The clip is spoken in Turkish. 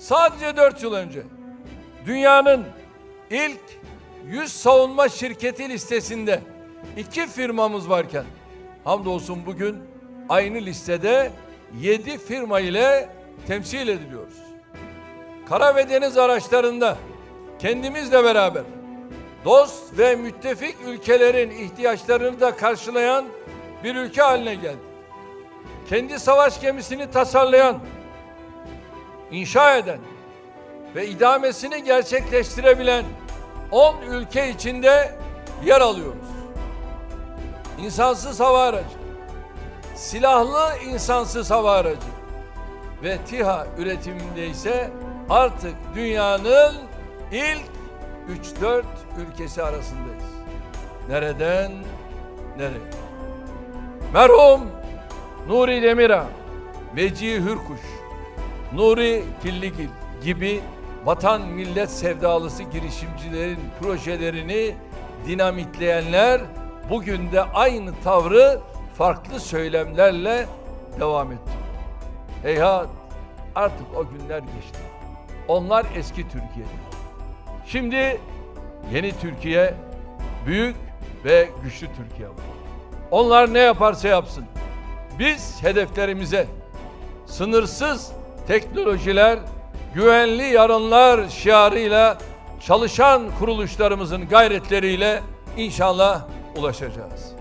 Sadece 4 yıl önce dünyanın ilk 100 savunma şirketi listesinde iki firmamız varken hamdolsun bugün aynı listede 7 firma ile temsil ediliyoruz. Kara ve deniz araçlarında kendimizle beraber dost ve müttefik ülkelerin ihtiyaçlarını da karşılayan bir ülke haline geldik. Kendi savaş gemisini tasarlayan, inşa eden ve idamesini gerçekleştirebilen 10 ülke içinde yer alıyoruz. İnsansız hava aracı, silahlı insansız hava aracı ve TİHA üretiminde ise artık dünyanın ilk 3-4 ülkesi arasındayız. Nereden nereye? Merhum Nuri Demirağ, Vecihi Hürkuş, Nuri Killigil gibi vatan millet sevdalısı girişimcilerin projelerini dinamitleyenler bugün de aynı tavrı farklı söylemlerle devam etti. Heyhat artık o günler geçti. Onlar eski Türkiye'di. Şimdi yeni Türkiye, büyük ve güçlü Türkiye var. Onlar ne yaparsa yapsın. Biz hedeflerimize sınırsız teknolojiler, güvenli yarınlar şiarıyla çalışan kuruluşlarımızın gayretleriyle inşallah ulaşacağız.